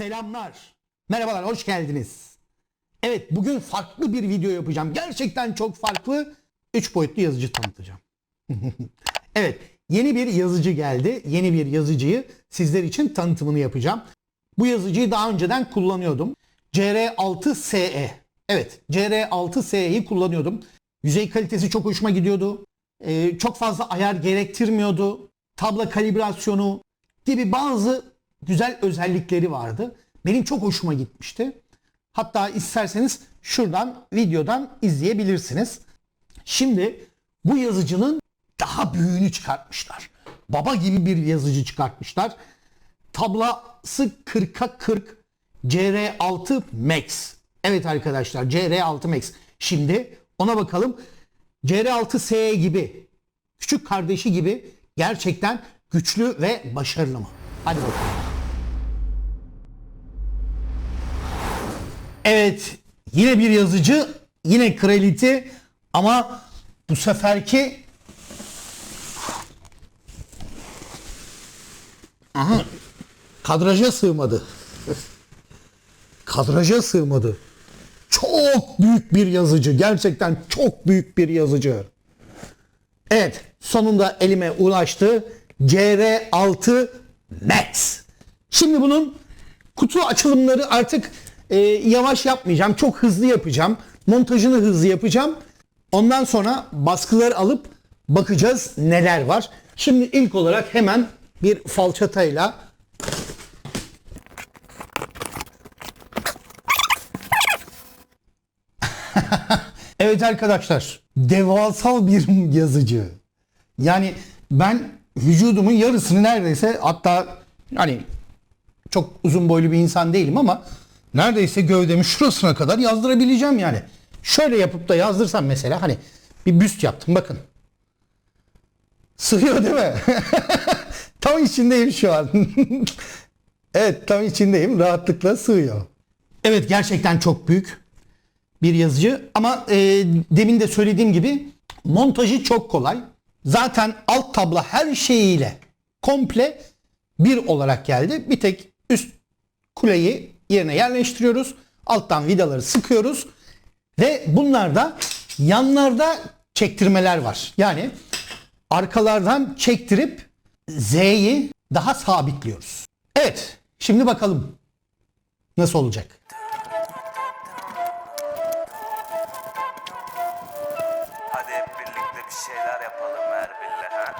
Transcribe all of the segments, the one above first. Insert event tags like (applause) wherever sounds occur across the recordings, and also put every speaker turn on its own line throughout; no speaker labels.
Selamlar. Merhabalar, hoş geldiniz. Evet, bugün farklı bir video yapacağım. Gerçekten çok farklı. 3 boyutlu yazıcı tanıtacağım. (laughs) evet, yeni bir yazıcı geldi. Yeni bir yazıcıyı sizler için tanıtımını yapacağım. Bu yazıcıyı daha önceden kullanıyordum. CR6SE. Evet, CR6SE'yi kullanıyordum. Yüzey kalitesi çok hoşuma gidiyordu. Ee, çok fazla ayar gerektirmiyordu. Tabla kalibrasyonu gibi bazı güzel özellikleri vardı. Benim çok hoşuma gitmişti. Hatta isterseniz şuradan videodan izleyebilirsiniz. Şimdi bu yazıcının daha büyüğünü çıkartmışlar. Baba gibi bir yazıcı çıkartmışlar. Tablası 40'a 40 CR6 Max. Evet arkadaşlar CR6 Max. Şimdi ona bakalım. CR6S gibi küçük kardeşi gibi gerçekten güçlü ve başarılı mı? Hadi bakalım. Evet, yine bir yazıcı, yine Creality ama bu seferki Aha, kadraja sığmadı. kadraja sığmadı. Çok büyük bir yazıcı. Gerçekten çok büyük bir yazıcı. Evet, sonunda elime ulaştı. CR6 Max. Şimdi bunun kutu açılımları artık e, yavaş yapmayacağım. Çok hızlı yapacağım. Montajını hızlı yapacağım. Ondan sonra baskıları alıp bakacağız neler var. Şimdi ilk olarak hemen bir falçatayla (laughs) Evet arkadaşlar, devasal bir (laughs) yazıcı. Yani ben vücudumun yarısını neredeyse hatta hani çok uzun boylu bir insan değilim ama neredeyse gövdemin şurasına kadar yazdırabileceğim yani. Şöyle yapıp da yazdırsam mesela hani bir büst yaptım bakın. Sığıyor değil mi? (laughs) tam içindeyim şu an. (laughs) evet tam içindeyim rahatlıkla sığıyor. Evet gerçekten çok büyük bir yazıcı ama e, demin de söylediğim gibi montajı çok kolay. Zaten alt tabla her şeyiyle komple bir olarak geldi. Bir tek üst kuleyi yerine yerleştiriyoruz. Alttan vidaları sıkıyoruz. Ve bunlarda yanlarda çektirmeler var. Yani arkalardan çektirip Z'yi daha sabitliyoruz. Evet, şimdi bakalım nasıl olacak.
Hadi hep birlikte bir şeyler yapalım Erbil'le ha.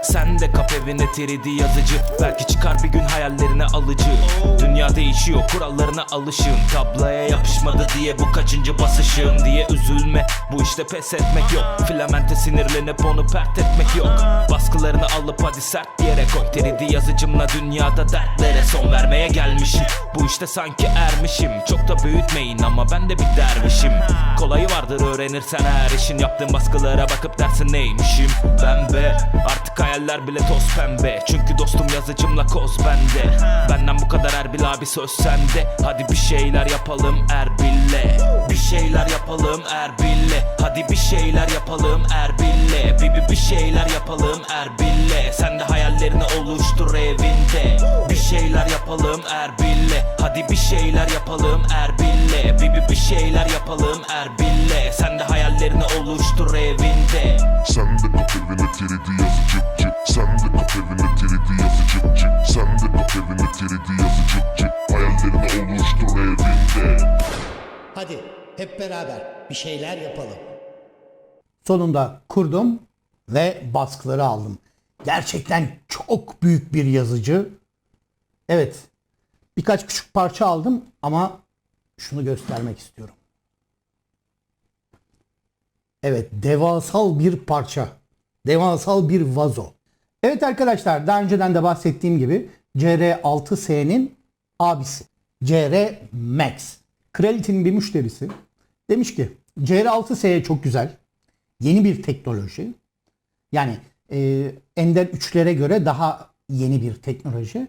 (laughs)
Sen de kap evine 3D yazıcı. Belki çıkar bir gün hayallerine alıcı. Dünya değişiyor kurallarına alışım Tablaya yapışmadı diye bu kaçıncı basışım Diye üzülme. Bu işte pes etmek yok. Filamente sinirlenip onu pert etmek yok. Baskılarını alıp hadi sert yere koy. 3D yazıcımla dünyada dertlere son vermeye gelmişim. Bu işte sanki ermişim. Çok da büyütmeyin ama ben de bir dervişim. Kolayı vardır öğrenirsen her işin Yaptığın baskılara bakıp dersin neymişim? Ben be artık hayaller bile toz pembe. Çünkü dostum yazıcımla koz bende. Benden bu kadar Erbil abi söz sende. Hadi bir şeyler yapalım Erbil'le. Bir şeyler yapalım Erbil'le. Hadi bir şeyler yapalım Erbil'le. Bir, bir, bir şeyler yapalım Erbil'le. Sen de hayallerini oluştur evinde. Bir şeyler yapalım Erbil'le. Hadi bir şeyler yapalım Erbil'le. Bir, bir, bir şeyler yapalım Erbil'le hayallerini oluştur evinde
Sen de kap evine 3D yazıcı cık Sen de kap evine 3D yazıcı cık Sen de kap evine 3D yazıcı cık Hayallerini oluştur evinde
Hadi hep beraber bir şeyler yapalım. Sonunda kurdum ve baskıları aldım. Gerçekten çok büyük bir yazıcı. Evet. Birkaç küçük parça aldım ama şunu göstermek istiyorum. Evet, devasal bir parça. Devasal bir vazo. Evet arkadaşlar, daha önceden de bahsettiğim gibi CR6S'nin abisi. CR Max. Creality'nin bir müşterisi demiş ki CR6S çok güzel. Yeni bir teknoloji. Yani e, Ender 3'lere göre daha yeni bir teknoloji.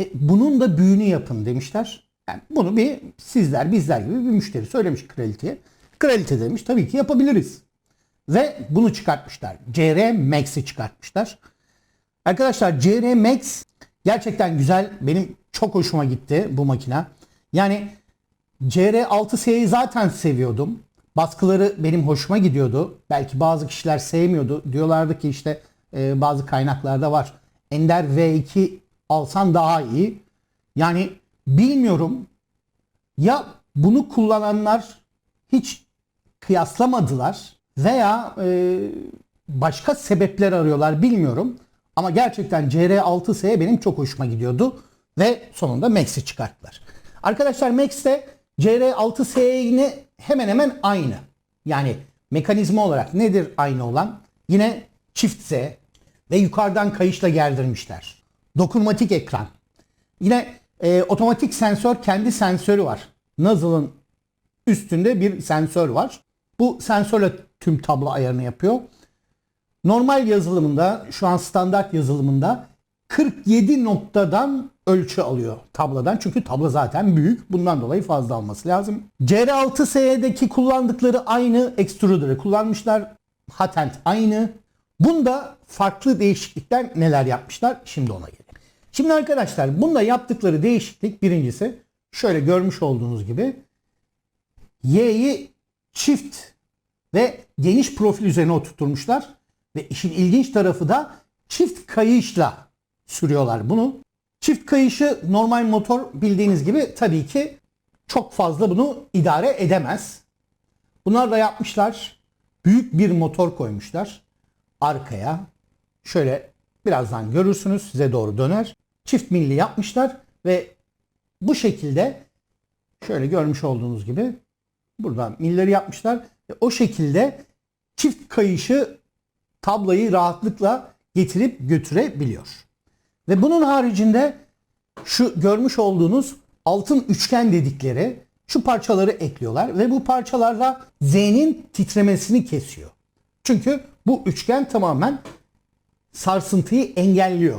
E, bunun da büyüğünü yapın demişler. Yani bunu bir sizler bizler gibi bir müşteri söylemiş Creality'ye. Creality demiş tabii ki yapabiliriz. Ve bunu çıkartmışlar. CR Max'i çıkartmışlar. Arkadaşlar CR Max gerçekten güzel. Benim çok hoşuma gitti bu makine. Yani CR6S'yi zaten seviyordum. Baskıları benim hoşuma gidiyordu. Belki bazı kişiler sevmiyordu. Diyorlardı ki işte e, bazı kaynaklarda var. Ender V2 alsan daha iyi. Yani bilmiyorum. Ya bunu kullananlar hiç kıyaslamadılar veya e, başka sebepler arıyorlar bilmiyorum. Ama gerçekten CR6S benim çok hoşuma gidiyordu ve sonunda Max'i çıkarttılar. Arkadaşlar Max de CR6S'ye hemen hemen aynı. Yani mekanizma olarak nedir aynı olan? Yine çift Z ve yukarıdan kayışla gerdirmişler. Dokunmatik ekran. Yine e, otomatik sensör kendi sensörü var. Nozzle'ın üstünde bir sensör var. Bu sensörle tüm tablo ayarını yapıyor. Normal yazılımında şu an standart yazılımında 47 noktadan ölçü alıyor tablodan. Çünkü tablo zaten büyük. Bundan dolayı fazla alması lazım. CR6S'deki kullandıkları aynı extruder'ı kullanmışlar. Patent aynı. Bunda farklı değişiklikler neler yapmışlar? Şimdi ona gelelim. Şimdi arkadaşlar bunda yaptıkları değişiklik birincisi şöyle görmüş olduğunuz gibi Y'yi çift ve geniş profil üzerine oturtmuşlar. Ve işin ilginç tarafı da çift kayışla sürüyorlar bunu. Çift kayışı normal motor bildiğiniz gibi tabii ki çok fazla bunu idare edemez. Bunlar da yapmışlar. Büyük bir motor koymuşlar arkaya. Şöyle birazdan görürsünüz size doğru döner. Çift milli yapmışlar ve bu şekilde şöyle görmüş olduğunuz gibi burada milleri yapmışlar ve o şekilde çift kayışı tablayı rahatlıkla getirip götürebiliyor. Ve bunun haricinde şu görmüş olduğunuz altın üçgen dedikleri şu parçaları ekliyorlar ve bu parçalarla Z'nin titremesini kesiyor. Çünkü bu üçgen tamamen sarsıntıyı engelliyor.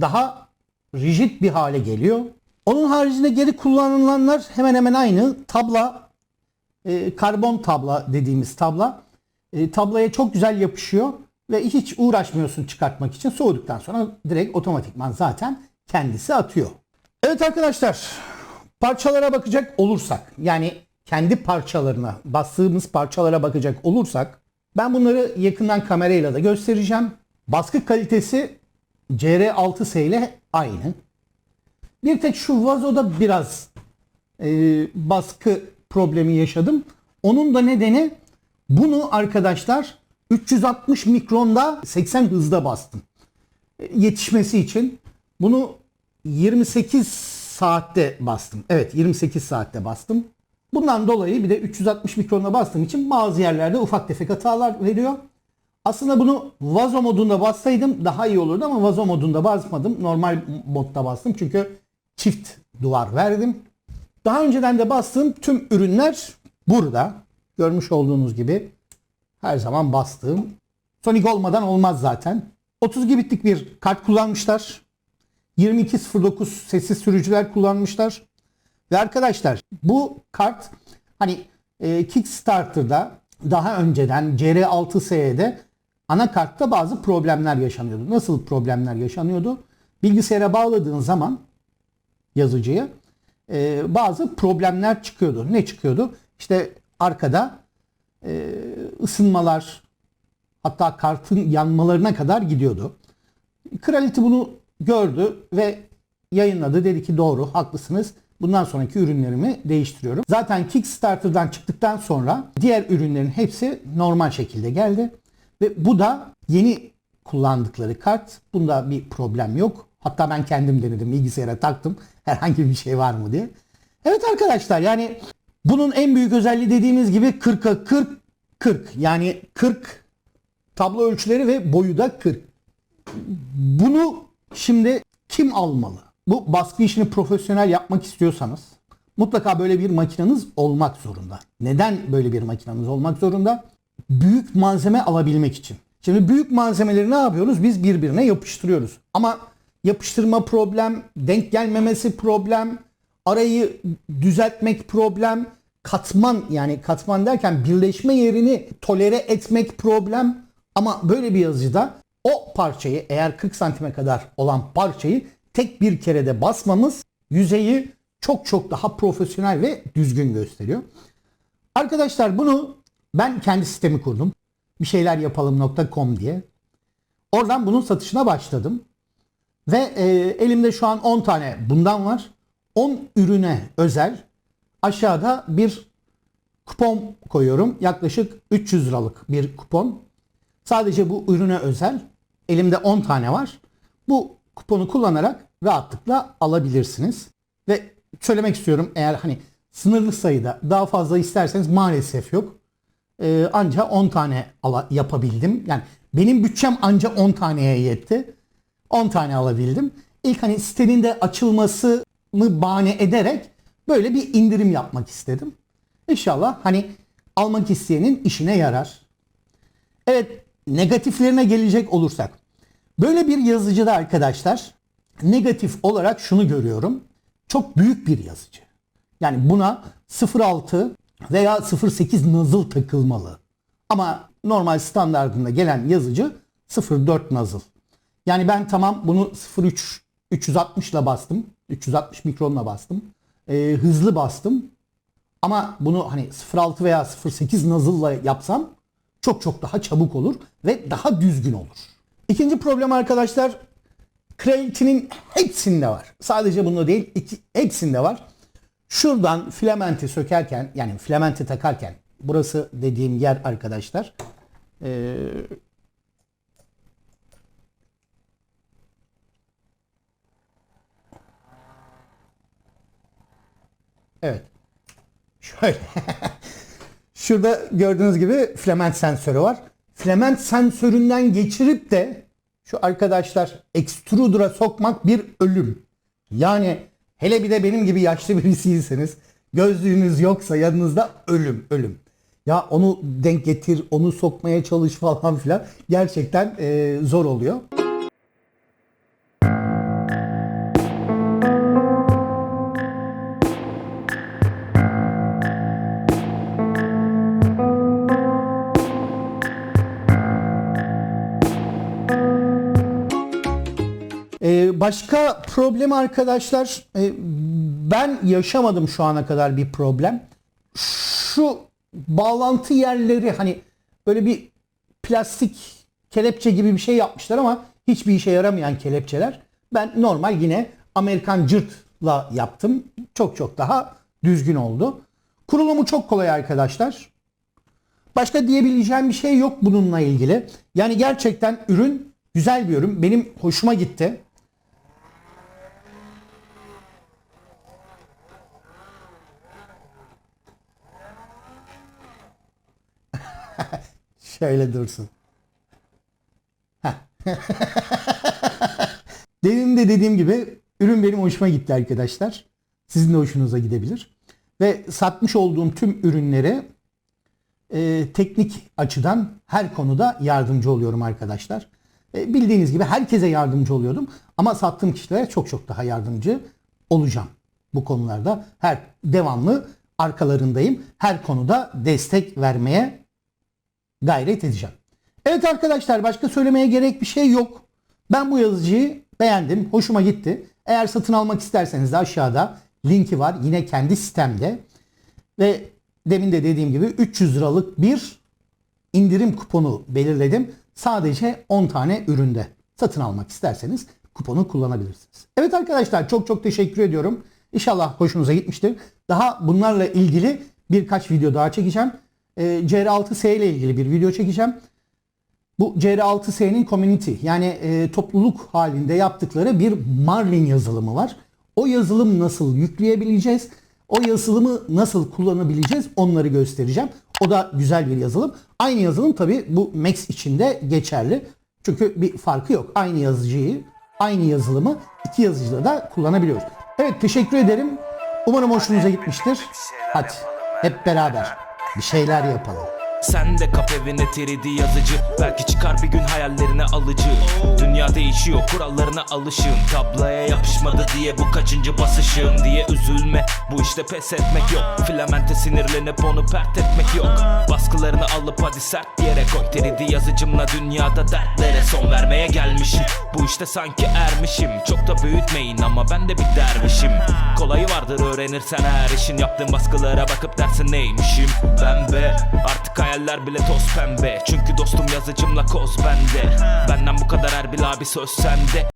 Daha rigid bir hale geliyor. Onun haricinde geri kullanılanlar hemen hemen aynı. Tabla, e, karbon tabla dediğimiz tabla. E, tablaya çok güzel yapışıyor ve hiç uğraşmıyorsun çıkartmak için. Soğuduktan sonra direkt otomatikman zaten kendisi atıyor. Evet arkadaşlar parçalara bakacak olursak yani kendi parçalarına bastığımız parçalara bakacak olursak ben bunları yakından kamerayla da göstereceğim. Baskı kalitesi CR6S ile aynı. Bir tek şu vazoda biraz e, baskı problemi yaşadım. Onun da nedeni bunu arkadaşlar 360 mikronda 80 hızda bastım. E, Yetişmesi için bunu 28 saatte bastım. Evet 28 saatte bastım. Bundan dolayı bir de 360 mikronda bastığım için bazı yerlerde ufak tefek hatalar veriyor. Aslında bunu vazo modunda bassaydım daha iyi olurdu ama vazo modunda basmadım. Normal modda bastım çünkü çift duvar verdim. Daha önceden de bastığım tüm ürünler burada. Görmüş olduğunuz gibi her zaman bastığım. Sonic olmadan olmaz zaten. 32 bitlik bir kart kullanmışlar. 2209 sessiz sürücüler kullanmışlar. Ve arkadaşlar bu kart hani e, Kickstarter'da daha önceden CR6S'de anakartta bazı problemler yaşanıyordu. Nasıl problemler yaşanıyordu? Bilgisayara bağladığın zaman yazıcıya e, bazı problemler çıkıyordu. Ne çıkıyordu? İşte arkada e, ısınmalar hatta kartın yanmalarına kadar gidiyordu. Kraliti bunu gördü ve yayınladı. Dedi ki doğru haklısınız. Bundan sonraki ürünlerimi değiştiriyorum. Zaten Kickstarter'dan çıktıktan sonra diğer ürünlerin hepsi normal şekilde geldi. Ve bu da yeni kullandıkları kart. Bunda bir problem yok. Hatta ben kendim denedim. Bilgisayara taktım. Herhangi bir şey var mı diye. Evet arkadaşlar yani bunun en büyük özelliği dediğimiz gibi 40'a 40 40. Yani 40 tablo ölçüleri ve boyu da 40. Bunu şimdi kim almalı? Bu baskı işini profesyonel yapmak istiyorsanız mutlaka böyle bir makineniz olmak zorunda. Neden böyle bir makineniz olmak zorunda? Büyük malzeme alabilmek için. Şimdi büyük malzemeleri ne yapıyoruz? Biz birbirine yapıştırıyoruz. Ama yapıştırma problem, denk gelmemesi problem, arayı düzeltmek problem, katman yani katman derken birleşme yerini tolere etmek problem. Ama böyle bir yazıcıda o parçayı eğer 40 santime kadar olan parçayı tek bir kerede basmamız yüzeyi çok çok daha profesyonel ve düzgün gösteriyor. Arkadaşlar bunu ben kendi sitemi kurdum. Bir şeyler yapalım.com diye. Oradan bunun satışına başladım. Ve e, elimde şu an 10 tane bundan var. 10 ürüne özel aşağıda bir kupon koyuyorum. Yaklaşık 300 liralık bir kupon. Sadece bu ürüne özel. Elimde 10 tane var. Bu kuponu kullanarak rahatlıkla alabilirsiniz. Ve söylemek istiyorum eğer hani sınırlı sayıda daha fazla isterseniz maalesef yok. Ee, anca 10 tane ala, yapabildim. Yani benim bütçem anca 10 taneye yetti. 10 tane alabildim. İlk hani sitenin de açılmasını bahane ederek böyle bir indirim yapmak istedim. İnşallah hani almak isteyenin işine yarar. Evet negatiflerine gelecek olursak. Böyle bir yazıcıda arkadaşlar negatif olarak şunu görüyorum. Çok büyük bir yazıcı. Yani buna 0.6 veya 0.8 nazıl takılmalı. Ama normal standartında gelen yazıcı 0.4 nazıl. Yani ben tamam bunu 0.3 360 ile bastım. 360 mikronla bastım. Ee, hızlı bastım. Ama bunu hani 0.6 veya 0.8 nazılla yapsam çok çok daha çabuk olur ve daha düzgün olur. İkinci problem arkadaşlar Creality'nin hepsinde var. Sadece bunda değil iki, hepsinde var. Şuradan filamenti sökerken yani filamenti takarken burası dediğim yer arkadaşlar ee, Evet. Şöyle. (laughs) Şurada gördüğünüz gibi filament sensörü var. Filament sensöründen geçirip de şu arkadaşlar extruder'a sokmak bir ölüm. Yani hele bir de benim gibi yaşlı (laughs) birisiyseniz gözlüğünüz yoksa yanınızda ölüm ölüm. Ya onu denk getir, onu sokmaya çalış falan filan gerçekten eee, zor oluyor. Başka problem arkadaşlar e, ben yaşamadım şu ana kadar bir problem. Şu bağlantı yerleri hani böyle bir plastik kelepçe gibi bir şey yapmışlar ama hiçbir işe yaramayan kelepçeler. Ben normal yine Amerikan cırtla yaptım. Çok çok daha düzgün oldu. Kurulumu çok kolay arkadaşlar. Başka diyebileceğim bir şey yok bununla ilgili. Yani gerçekten ürün güzel bir ürün. Benim hoşuma gitti. (laughs) Şöyle dursun. (laughs) Demin de dediğim gibi ürün benim hoşuma gitti arkadaşlar. Sizin de hoşunuza gidebilir. Ve satmış olduğum tüm ürünlere e, teknik açıdan her konuda yardımcı oluyorum arkadaşlar. E, bildiğiniz gibi herkese yardımcı oluyordum. Ama sattığım kişilere çok çok daha yardımcı olacağım. Bu konularda her devamlı arkalarındayım. Her konuda destek vermeye gayret edeceğim. Evet arkadaşlar başka söylemeye gerek bir şey yok. Ben bu yazıcıyı beğendim. Hoşuma gitti. Eğer satın almak isterseniz de aşağıda linki var. Yine kendi sitemde. Ve demin de dediğim gibi 300 liralık bir indirim kuponu belirledim. Sadece 10 tane üründe satın almak isterseniz kuponu kullanabilirsiniz. Evet arkadaşlar çok çok teşekkür ediyorum. İnşallah hoşunuza gitmiştir. Daha bunlarla ilgili birkaç video daha çekeceğim. Ee, CR6S ile ilgili bir video çekeceğim. Bu CR6S'nin community yani e, topluluk halinde yaptıkları bir Marlin yazılımı var. O yazılım nasıl yükleyebileceğiz? O yazılımı nasıl kullanabileceğiz? Onları göstereceğim. O da güzel bir yazılım. Aynı yazılım tabi bu Max için de geçerli. Çünkü bir farkı yok. Aynı yazıcıyı, aynı yazılımı iki yazıcıda da kullanabiliyoruz. Evet teşekkür ederim. Umarım hoşunuza gitmiştir. Hadi hep beraber bir şeyler yapalım.
Sen de kap evine 3D yazıcı. Belki çıkar bir gün hayallerine alıcı. Dünya değişiyor kurallarına alışığım. Tabloya yapışmadı diye bu kaçıncı basışım diye üzülme. Bu işte pes etmek yok. Filamente sinirlenip onu pert etmek yok. Baskılarını alıp hadi sert yere koy. 3D yazıcımla dünyada dertlere son vermeye gelmişim. Bu işte sanki ermişim. Çok da büyütmeyin ama ben de bir dervişim. Kolayı vardır öğrenirsen her işin Yaptığın baskılara bakıp dersin neymişim? Ben be artık hayaller bile toz pembe. Çünkü dostum yazıcımla koz bende. Benden bu kadar Erbil abi söz sende